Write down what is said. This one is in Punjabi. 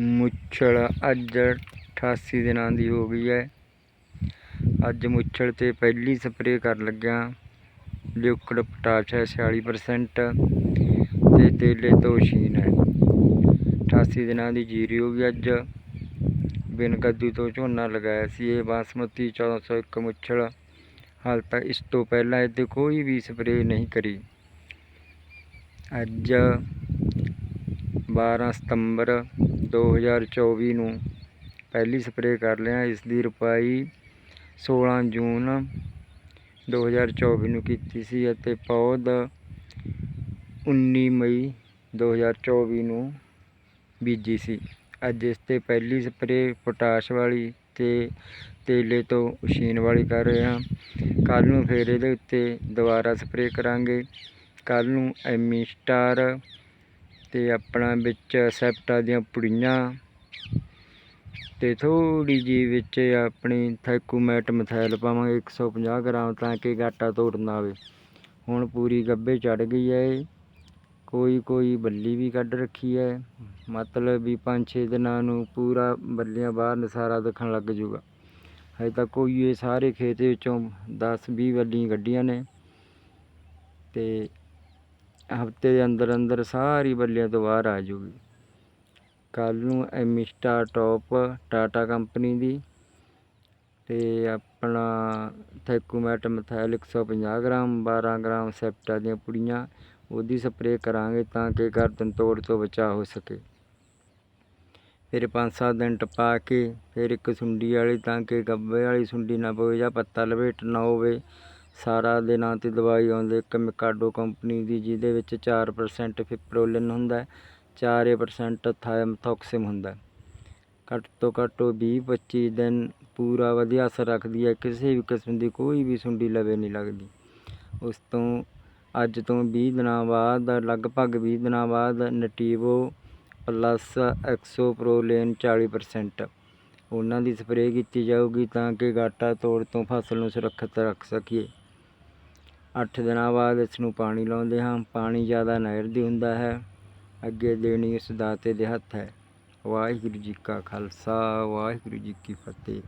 ਮੁੱਛਲ ਅੱਜ 88 ਦਿਨਾਂ ਦੀ ਹੋ ਗਈ ਹੈ। ਅੱਜ ਮੁੱਛਲ ਤੇ ਪਹਿਲੀ ਸਪਰੇਅ ਕਰਨ ਲੱਗਿਆ ਲਿਕੁਇਡ ਪੋਟਾਸ਼ ਹੈ 46% ਤੇ ਤੇਲੇ ਤੋਂ ਸ਼ੀਨ ਹੈ। 88 ਦਿਨਾਂ ਦੀ ਜੀਰੀ ਹੋ ਗਈ ਅੱਜ। ਬਿਨ ਕੱਦੂ ਤੋਂ ਝੋਨਾ ਲਗਾਇਆ ਸੀ ਇਹ ਬਾਸਮਤੀ 1401 ਮੁੱਛਲ। ਹਾਲ ਤੱਕ ਇਸ ਤੋਂ ਪਹਿਲਾਂ ਇਹਦੇ ਕੋਈ ਵੀ ਸਪਰੇਅ ਨਹੀਂ ਕਰੀ। ਅੱਜ 12 ਸਤੰਬਰ 2024 ਨੂੰ ਪਹਿਲੀ ਸਪਰੇਅ ਕਰ ਲਿਆ। ਇਸ ਦੀ ਰੁਪਾਈ 16 ਜੂਨ 2024 ਨੂੰ ਕੀਤੀ ਸੀ ਅਤੇ ਪੌਦ 19 ਮਈ 2024 ਨੂੰ ਬੀਜੀ ਸੀ। ਅੱਜ ਇਸ ਤੇ ਪਹਿਲੀ ਸਪਰੇਅ ਪੋਟਾਸ਼ ਵਾਲੀ ਤੇ ਤੇਲੇ ਤੋਂ ਉਸ਼ੀਨ ਵਾਲੀ ਕਰ ਰਹੇ ਹਾਂ। ਕੱਲ ਨੂੰ ਫਿਰ ਇਹਦੇ ਉੱਤੇ ਦੁਬਾਰਾ ਸਪਰੇਅ ਕਰਾਂਗੇ। ਕੱਲ ਨੂੰ ਐਮੀ ਸਟਾਰ ਤੇ ਆਪਣਾ ਵਿੱਚ ਸੈਪਟਾ ਦੀਆਂ ਪੁੜੀਆਂ ਤੇ ਥੋੜੀ ਜੀ ਵਿੱਚ ਆਪਣੀ ਥੈਕੂਮੈਟ ਮਥੈਲ ਪਾਵਾਂਗੇ 150 ਗ੍ਰਾਮ ਤਾਂ ਕਿ ਗਾਟਾ ਤੋੜ ਨਾ ਆਵੇ। ਹੁਣ ਪੂਰੀ ਗੱਬੇ ਚੜ ਗਈ ਹੈ ਇਹ। ਕੋਈ ਕੋਈ ਬੱਲੀ ਵੀ ਕੱਢ ਰੱਖੀ ਹੈ। ਮਤਲਬ ਵੀ 5-6 ਦਿਨਾਂ ਨੂੰ ਪੂਰਾ ਬੱਲੀਆਂ ਬਾਹਰ ਨਸਾਰਾ ਦਿਖਣ ਲੱਗ ਜੂਗਾ। ਹਜੇ ਤੱਕ ਕੋਈ ਇਹ ਸਾਰੇ ਖੇਤ ਵਿੱਚੋਂ 10-20 ਬੱਲੀਆਂ ਕੱਢੀਆਂ ਨੇ। ਤੇ ਹਫ਼ਤੇ ਦੇ ਅੰਦਰ ਅੰਦਰ ਸਾਰੀ ਬੱਲਿਆਂ ਤੋਂ ਬਾਹਰ ਆ ਜੂਗੀ। ਕੱਲ ਨੂੰ ਐਮਿਸਟਾ ਟੌਪ ਟਾਟਾ ਕੰਪਨੀ ਦੀ ਤੇ ਆਪਣਾ ਥੈਕੂਮੈਟ ਮਥੈਲ 150 ਗ੍ਰਾਮ 12 ਗ੍ਰਾਮ ਸੈਪਟਾ ਦੀਆਂ ਪੁੜੀਆਂ ਉਹਦੀ ਸਪਰੇਅ ਕਰਾਂਗੇ ਤਾਂ ਕਿ ਗਰਦਨ ਤੋੜ ਤੋਂ ਬਚਾਅ ਹੋ ਸਕੇ। ਫਿਰ 5-7 ਦਿਨ ਟਪਾ ਕੇ ਫਿਰ ਇੱਕ ਸੁੰਡੀ ਵਾਲੀ ਤਾਂ ਕਿ ਗੱਬੇ ਵਾਲੀ ਸੁੰਡੀ ਨਾ ਪਵੇ ਜਾਂ ਪੱਤਾ ਲਪੇਟ ਨਾ ਹੋਵੇ। ਸਾਰਾ ਦੇ ਨਾਂ ਤੇ ਦਵਾਈ ਆਉਂਦੀ, ਇੱਕ ਮਿਕਾਡੋ ਕੰਪਨੀ ਦੀ, ਜਿਹਦੇ ਵਿੱਚ 4% ਫਿਪਰੋਲਿਨ ਹੁੰਦਾ 4% ਥਾਇਮਥੋਕਸਿਮ ਹੁੰਦਾ ਘੱਟ ਤੋਂ ਘੱਟ 20-25 ਦਿਨ ਪੂਰਾ ਵਧੀਆ ਅਸਰ ਰੱਖਦੀ ਹੈ, ਕਿਸੇ ਵੀ ਕਿਸਮ ਦੀ ਕੋਈ ਵੀ ਸੁੰਡੀ ਲਵੇ ਨਹੀਂ ਲੱਗਦੀ। ਉਸ ਤੋਂ ਅੱਜ ਤੋਂ ਵੀਹ ਦਿਨਾਂ ਬਾਅਦ, ਲਗਭਗ ਵੀਹ ਦਿਨਾਂ ਬਾਅਦ ਨਟੀਵੋ ਪਲੱਸ ਐਕਸੋਪ੍ਰੋਲੇਨ 40% ਉਹਨਾਂ ਦੀ ਸਪਰੇਅ ਕੀਤੀ ਜਾਊਗੀ ਤਾਂ ਕਿ ਗਾਟਾ ਤੋੜ ਤੋਂ ਫਸਲ ਨੂੰ ਸੁਰੱਖਿਅਤ ਰੱਖ ਸਕੀਏ। ਅੱਠ ਦਿਨਾਂ ਬਾਅਦ ਇਸ ਨੂੰ ਪਾਣੀ ਲਾਉਂਦੇ ਹਾਂ। ਪਾਣੀ ਜ਼ਿਆਦਾ ਨਹਿਰ ਦੀ ਹੁੰਦਾ ਹੈ। ਅੱਗੇ ਦੇਣੀ ਉਸ ਦਾਤੇ ਦੇ ਹੱਥ ਹੈ। ਵਾਹਿਗੁਰੂ ਜੀ ਕਾ ਖਾਲਸਾ, ਵਾਹਿਗੁਰੂ ਜੀ ਕੀ ਫਤਿਹ।